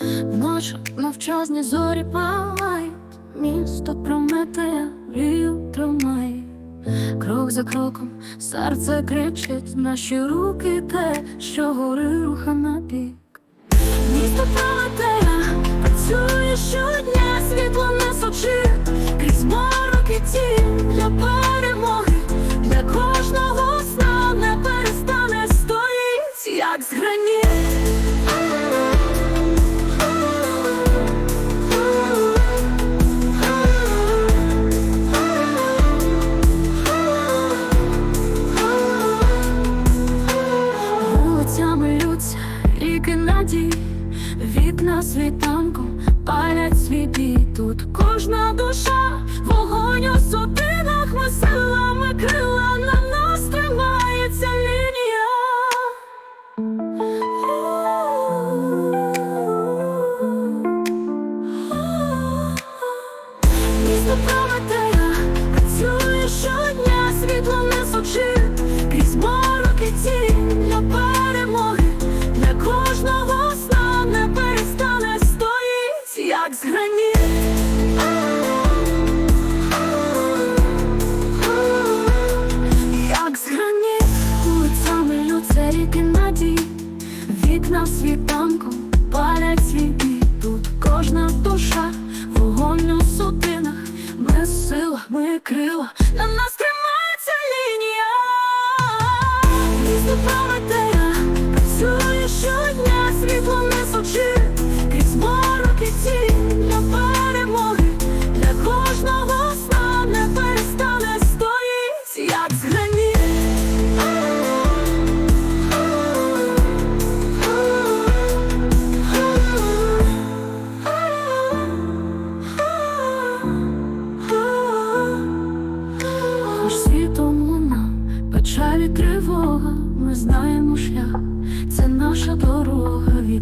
Ночі мовчазні зорі палають, місто вію тримає. Крок за кроком серце кричить, наші руки те, що гори руха на бік. Місто Прометея працює щодня, світло несучи, крізь морок і тінь для перемоги, для кожного сна не перестане стоїть, як з граніт. Світанком палять світі. Тут кожна душа, вогонь у судинах, ми ріки надії, вікна світанку палять світи. Тут кожна душа, вогонь у сутинах, ми сила, ми крила,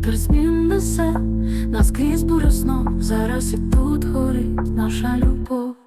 вітер змін несе, нас крізь знов, зараз і тут горить наша любов.